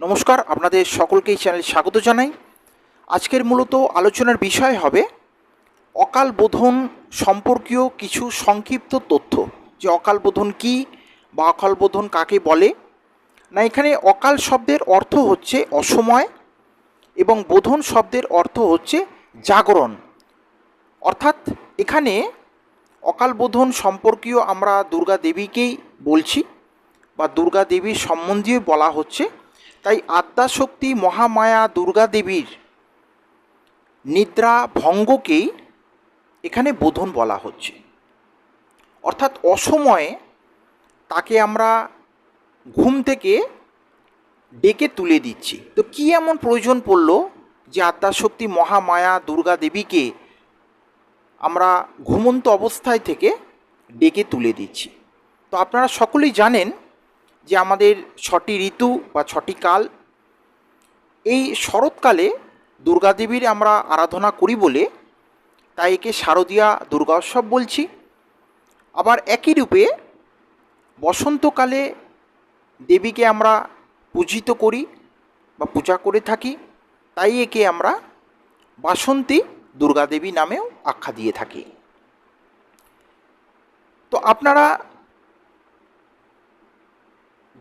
নমস্কার, আপনাদের সকলকে এই চ্যানেলে স্বাগত জানাই। আজকের মূলত আলোচনার বিষয় হবে অকাল বোধন সম্পর্কীয় কিছু সংক্ষিপ্ত তথ্য। যে অকাল বোধন কী বা অকাল বোধন কাকে বলে? না, এখানে অকাল শব্দের অর্থ হচ্ছে অসময় এবং বোধন শব্দের অর্থ হচ্ছে জাগরণ। অর্থাৎ এখানে অকাল বোধন সম্পর্কীয় আমরা দুর্গা দেবীকেই বলছি বা দুর্গা দেবীর সম্বন্ধীয় বলা হচ্ছে। তাই আদ্যাশক্তি মহামায়া দুর্গা দেবীর নিদ্রা ভঙ্গকেই এখানে বোধন বলা হচ্ছে। অর্থাৎ অসময়ে তাকে আমরা ঘুম থেকে ডেকে তুলে দিচ্ছি। তো কী এমন প্রয়োজন পড়ল যে আদ্যাশক্তি মহামায়া দুর্গা দেবীকে আমরা ঘুমন্ত অবস্থায় থেকে ডেকে তুলে দিচ্ছি? তো আপনারা সকলেই জানেন যে আমাদের ছটি ঋতু বা ছটি কাল, এই শরৎকালে দুর্গাদেবীর আমরা আরাধনা করি বলে তাই একে শারদীয়া দুর্গা উৎসব বলছি। আবার একই রূপে বসন্তকালে দেবীকে আমরা পূজিত করি বা পূজা করে থাকি, তাই একে আমরা বাসন্তী দুর্গাদেবী নামেও আখ্যা দিয়ে থাকি। তো আপনারা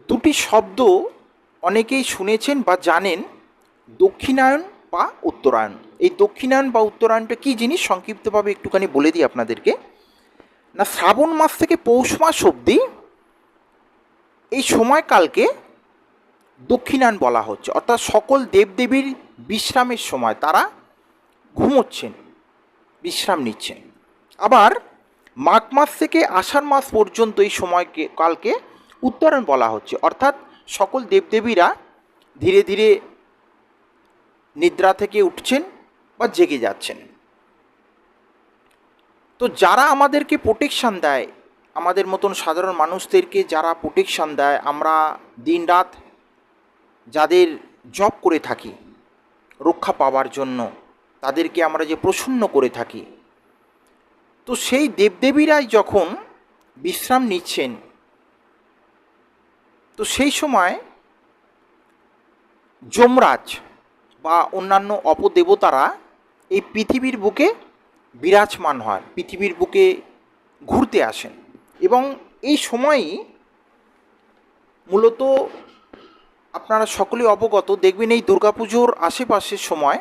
দুটি শব্দ অনেকেই শুনেছেন বা জানেন, দক্ষিণায়ন বা উত্তরায়ণ। এই দক্ষিণায়ন বা উত্তরায়ণটা কী জিনিস? সংক্ষিপ্তভাবে একটুখানি বলে দিই আপনাদেরকে। না, শ্রাবণ মাস থেকে পৌষ মাস অবধি এই সময়কালকে দক্ষিণায়ন বলা হচ্ছে। অর্থাৎ সকল দেবদেবীর বিশ্রামের সময় তারা ঘুমোচ্ছেন, বিশ্রাম নিচ্ছেন। আবার মাঘ মাস থেকে আষাঢ় মাস পর্যন্ত এই সময়কে, কালকে উত্তরায়ণ বলা হচ্ছে। অর্থাৎ সকল দেবদেবীরা ধীরে ধীরে নিদ্রা থেকে উঠছেন বা জেগে যাচ্ছেন। তো যারা আমাদেরকে প্রোটেকশান দেয়, আমাদের মতন সাধারণ মানুষদেরকে যারা প্রোটেকশান দেয়, আমরা দিনরাত যাদের জব করে থাকি, রক্ষা পাওয়ার জন্য, তাদেরকে আমরা যে প্রসন্ন করে থাকি, তো সেই দেবদেবীরাই যখন বিশ্রাম নিচ্ছেন তো সেই সময় যমরাজ বা অন্যান্য অপদেবতারা এই পৃথিবীর বুকে বিরাজমান হয়, পৃথিবীর বুকে ঘুরতে আসেন এবং এই সময়ই মূলত আপনারা সকলে অবগত, দেখবেন এই দুর্গাপুজোর আশেপাশের সময়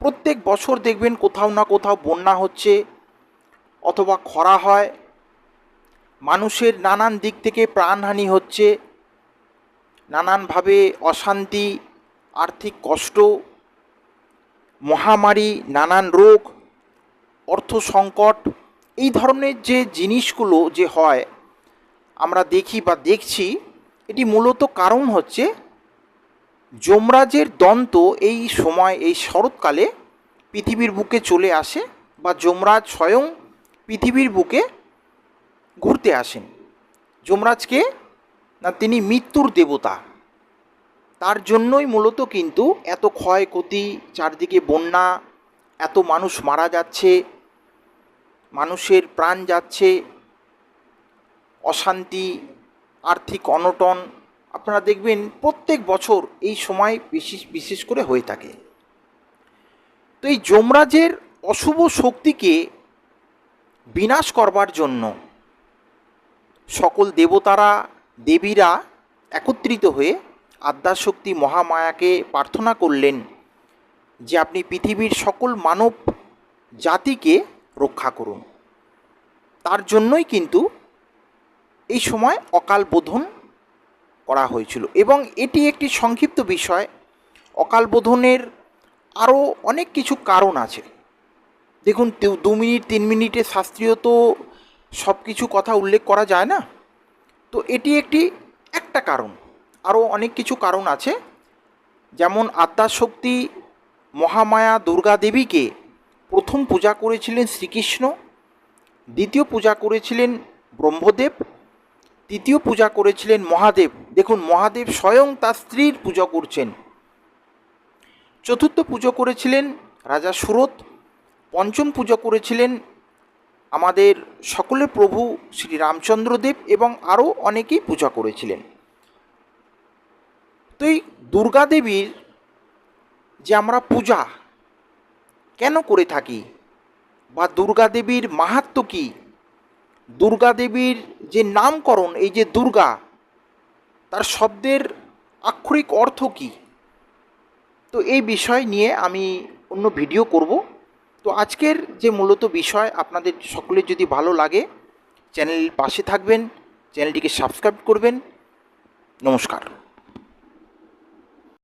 প্রত্যেক বছর দেখবেন কোথাও না কোথাও বন্যা হচ্ছে অথবা খরা হয়, মানুষের নানান দিক থেকে প্রাণহানি হচ্ছে নানানভাবে অশান্তি, আর্থিক কষ্ট, মহামারী, নানান রোগ, অর্থ সংকট, এই ধরনের যে জিনিসগুলো যে হয়, আমরা দেখি বা দেখছি, এটি মূলত কারণ হচ্ছে যমরাজের দন্ত এই সময়, এই শরৎকালে পৃথিবীর বুকে চলে আসে বা যমরাজ স্বয়ং পৃথিবীর বুকে ঘুরতে আসেন। যমরাজকে না, তিনি মৃত্যুর দেবতা। তার জন্যই মূলত কিন্তু এত ক্ষয়ক্ষতি, চারদিকে বন্যা, এত মানুষ মারা যাচ্ছে, মানুষের প্রাণ যাচ্ছে, অশান্তি, আর্থিক অনটন। আপনারা দেখবেন প্রত্যেক বছর এই সময় বিশেষ বিশেষ করে হয়ে থাকে। তো এই যমরাজের অশুভ শক্তিকে বিনাশ করবার জন্য সকল দেবতারা দেবীরা একত্রিত হয়ে আদ্যাশক্তি মহামায়াকে প্রার্থনা করলেন যে আপনি পৃথিবীর সকল মানব জাতিকে রক্ষা করুন। তার জন্যই কিন্তু এই সময় অকাল বোধন করা হয়েছিল এবং এটি একটি সংক্ষিপ্ত বিষয়। অকাল বোধনের আরও অনেক কিছু কারণ আছে। দেখুন, দু মিনিট, তিন মিনিটে শাস্ত্রীয় তো সব কিছু কথা উল্লেখ করা যায় না? তো এটি একটি একটা কারণ। আরও অনেক কিছু কারণ আছে। যেমন আদ্যাশক্তি মহামায়া দুর্গা দেবীকে প্রথম পূজা করেছিলেন শ্রীকৃষ্ণ, দ্বিতীয় পূজা করেছিলেন ব্রহ্মদেব, তৃতীয় পূজা করেছিলেন মহাদেব। দেখুন, মহাদেব স্বয়ং তার স্ত্রীর পুজো করছেন। চতুর্থ পুজো করেছিলেন রাজা সুরত পঞ্চম পুজো করেছিলেন আমাদের সকলের প্রভু শ্রী রামচন্দ্রদেব এবং আরও অনেকেই পূজা করেছিলেন। তো এই দুর্গাদেবীর যে আমরা পূজা কেন করে থাকি বা দুর্গা দেবীর মাহাত্ম্য কী? দুর্গা দেবীর যে নামকরণ, এই যে দুর্গা, তার শব্দের আক্ষরিক অর্থ কী? তো এই বিষয় নিয়ে আমি অন্য ভিডিও করব। তো আজকের যে মূলত বিষয় আপনাদের সকলের যদি ভালো লাগে চ্যানেল পাশে থাকবেন, চ্যানেলটিকে সাবস্ক্রাইব করবেন। নমস্কার।